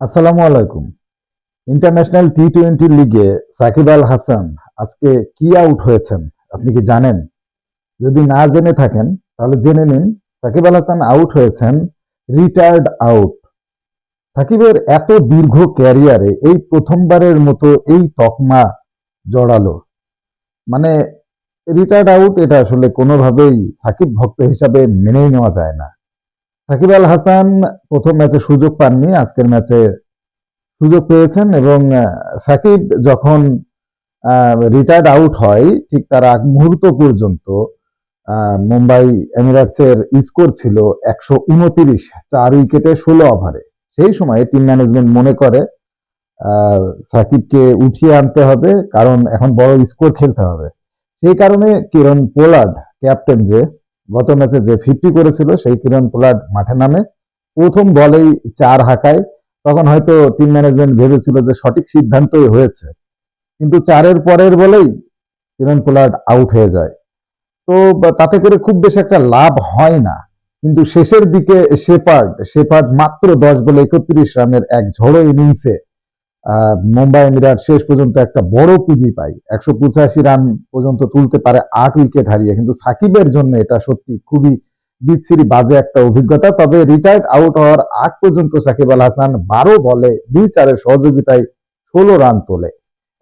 আসসালামু আলাইকুম। International T twenty লিগে সাকিব আল হাসান আজকে কি আউট হয়েছেন, আপনি কি জানেন? যদি না জেনে থাকেন, তাহলে জেনে নিন, সাকিব আল হাসান আউট হয়েছেন রিটায়ার্ড আউট সাকিবের এত দীর্ঘ ক্যারিয়ারে এই প্রথমবারের মতো এই তকমা জড়ালো। মানে রিটায়ার্ড আউট এটা আসলে কোনোভাবেই সাকিব ভক্ত হিসাবে মেনেই নেওয়া যায় না। সাকিব আল হাসান প্রথম ম্যাচে সুযোগ পাননি, আজকের ম্যাচে সুযোগ পেয়েছেন এবং সাকিব যখন রিটায়ার্ড আউট হয়, ঠিক তার আগ মুহূর্ত পর্যন্ত মুম্বাই এমিরাটসের স্কোর ছিল একশো উনতিরিশ চার উইকেটে ষোলো ওভারে। সেই সময় টিম ম্যানেজমেন্ট মনে করে সাকিবকে উঠিয়ে আনতে হবে, কারণ এখন বড় স্কোর খেলতে হবে। সেই কারণে কিরণ পোলার্ড ক্যাপ্টেন যে গত ম্যাচে যে ফিফটি করেছিল সেই কিরণ পোলার্ড মাঠে নামে। প্রথম বলেই চার হাঁকায়। তখন হয়তো টিম ম্যানেজমেন্ট ভেবেছিল যে সঠিক সিদ্ধান্তই হয়েছে। কিন্তু চারের পরের বলেই কিরণ পোলার্ড আউট হয়ে যায়। তো তাতে করে খুব বেশি একটা লাভ হয় না। কিন্তু শেষের দিকে শেপার্ড শেপার্ড মাত্র দশ বলে একত্রিশ রানের এক ঝড়ো ইনিংসে মুম্বাই মিরাট শেষ পর্যন্ত একটা বড় পুঁজি পায়। একশো পঁচাশি রান পর্যন্ত তুলতে পারে আট উইকেট হারিয়ে। কিন্তু সাকিবের জন্য এটা সত্যি খুবই বিচ্ছিরি, বাজে একটা অভিজ্ঞতা। তবে রিটায়ার্ড আউট হওয়ার আগ পর্যন্ত সাকিব আল হাসান বারো বলে দুই চারের সহযোগিতায় ষোলো রান তোলে।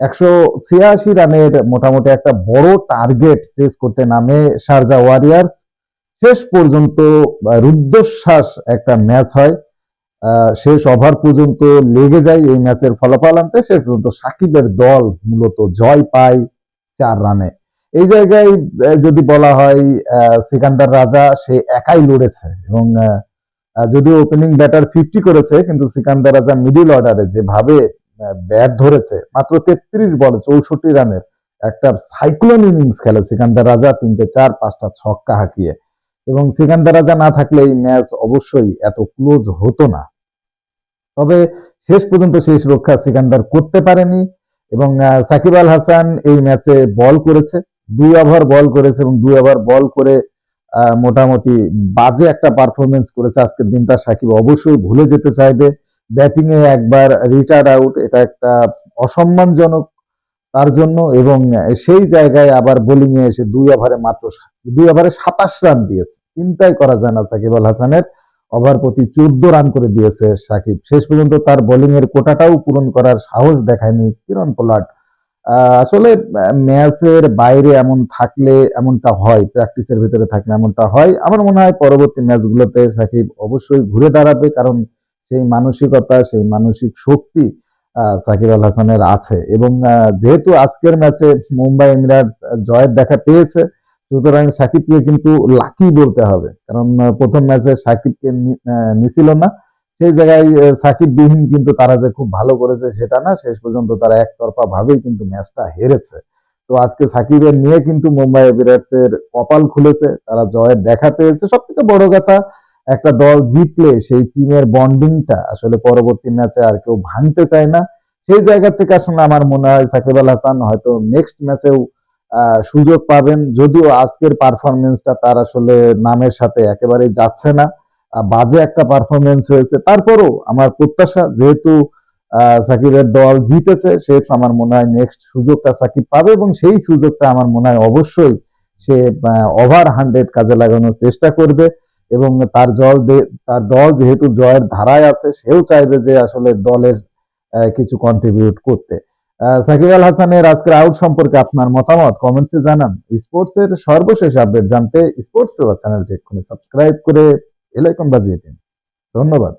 একশো ছিয়াশি রানের মোটামুটি একটা বড় টার্গেট চেস করতে নামে শারজা ওয়ারিয়ার্স শেষ পর্যন্ত রুদ্ধশ্বাস একটা ম্যাচ হয়। শেষ ওভার পর্যন্ত লেগে যায় এই ম্যাচের ফলাফল আনতে। শেষ পর্যন্ত সাকিবের দল মূলত জয় পায় চার রানে। এই জায়গায় যদি বলা হয় সিকান্দার রাজা, সে একাই লড়েছে এবং যদিও ওপেনিং ব্যাটার ফিফটি করেছে, কিন্তু সিকান্দার রাজা মিডিল অর্ডারে যেভাবে ব্যাট ধরেছে, মাত্র তেত্রিশ বলে, চৌষট্টি রানের একটা সাইক্লোন ইনিংস খেলে সিকান্দার রাজা, তিনটে চার, পাঁচটা ছক্কা হাঁকিয়ে। এবং সিকান্দার রাজা না থাকলে এই ম্যাচ অবশ্যই এত ক্লোজ হতো না। তবে শেষ পর্যন্ত শেষ রক্ষা সিকান্দার করতে পারেনি এবং সাকিব আল হাসান এই ম্যাচে বল করেছে। দুই ওভার বল করেছে এবং দুই ওভার বল করে মোটামুটি বাজে একটা পারফরমেন্স করেছে আজকের দিনটা সাকিব অবশ্যই ভুলে যেতে চাইবে। ব্যাটিং এ একবার রিটায়ার্ড আউট এটা একটা অসম্মানজনক তার জন্য এবং সেই জায়গায় আবার বোলিং এ এসে দুই ওভারে মাত্র দুই ওভারে সাতাশ রান দিয়েছে। চিন্তাই করা যায় না সাকিব আল হাসানের। ওভার প্রতি চোদ্দ রান করে দিয়েছে সাকিব। শেষ পর্যন্ত তার বোলিং এর কোটাটাও পূরণ করার সাহস দেখায়নি কিরণ আহ, আসলে ম্যাচের বাইরে এমন থাকলে এমনটা হয় প্র্যাকটিসের ভিতরে থাকলে এমনটা হয়। আমার মনে হয় পরবর্তী ম্যাচগুলোতে সাকিব অবশ্যই ঘুরে দাঁড়াবে কারণ সেই মানসিকতা সেই মানসিক শক্তি সাকিব আল হাসানের আছে। এবং যেহেতু আজকের ম্যাচে মুম্বাই ইমিরাট জয়ের দেখা পেয়েছে সুতরাং সাকিবকে কিন্তু লাকি বলতে হবে। কারণ প্রথম ম্যাচে সাকিবকে নিছিল না। সেই জায়গায় সাকিব বিহীন কিন্তু তারা যে খুব ভালো করেছে সেটা না, শেষ পর্যন্ত তারা একতরফা ভাবেই কিন্তু ম্যাচটা হেরেছে। তো আজকে সাকিবের নিয়ে কিন্তু মুম্বাই এমিরেটস এর কপাল খুলেছে, তারা জয়ের দেখা পেয়েছে। সব থেকে বড় কথা, একটা দল জিতলে সেই টিমের বন্ডিংটা আসলে পরবর্তী ম্যাচে আর কেউ ভাঙতে চায় না। সেই জায়গা থেকে আসলে আমার মনে হয় সাকিব আল হাসান হয়তো নেক্সট ম্যাচেও সুযোগ পাবেন। যদিও আজকের পারফরমেন্সটা তার আসলে নামের সাথে একেবারেই যাচ্ছে না। বাজে একটা পারফরমেন্স হয়েছে। তারপরও আমার প্রত্যাশা, যেহেতু সাকিবের দল জিতেছে সে আমার মনে হয় নেক্সট সুযোগটা সাকিব পাবে এবং সেই সুযোগটা আমার মনে হয় অবশ্যই সে ওভার হান্ড্রেড কাজে লাগানোর চেষ্টা করবে এবং তার জল তার দল যেহেতু জয়ের ধারায় আছে, সেও চাইবে যে আসলে দলের কিছু কন্ট্রিবিউট করতে। সাকিব আল হাসানের আজকের আউট সম্পর্কে আপনার মতামত? কমেন্টসে জানান। স্পোর্টস এর সর্বশেষ আপডেট জানতে স্পোর্টস পেপার চ্যানেলটি এক্ষুনি সাবস্ক্রাইব করে এলাইকন বাজিয়ে দিন। ধন্যবাদ।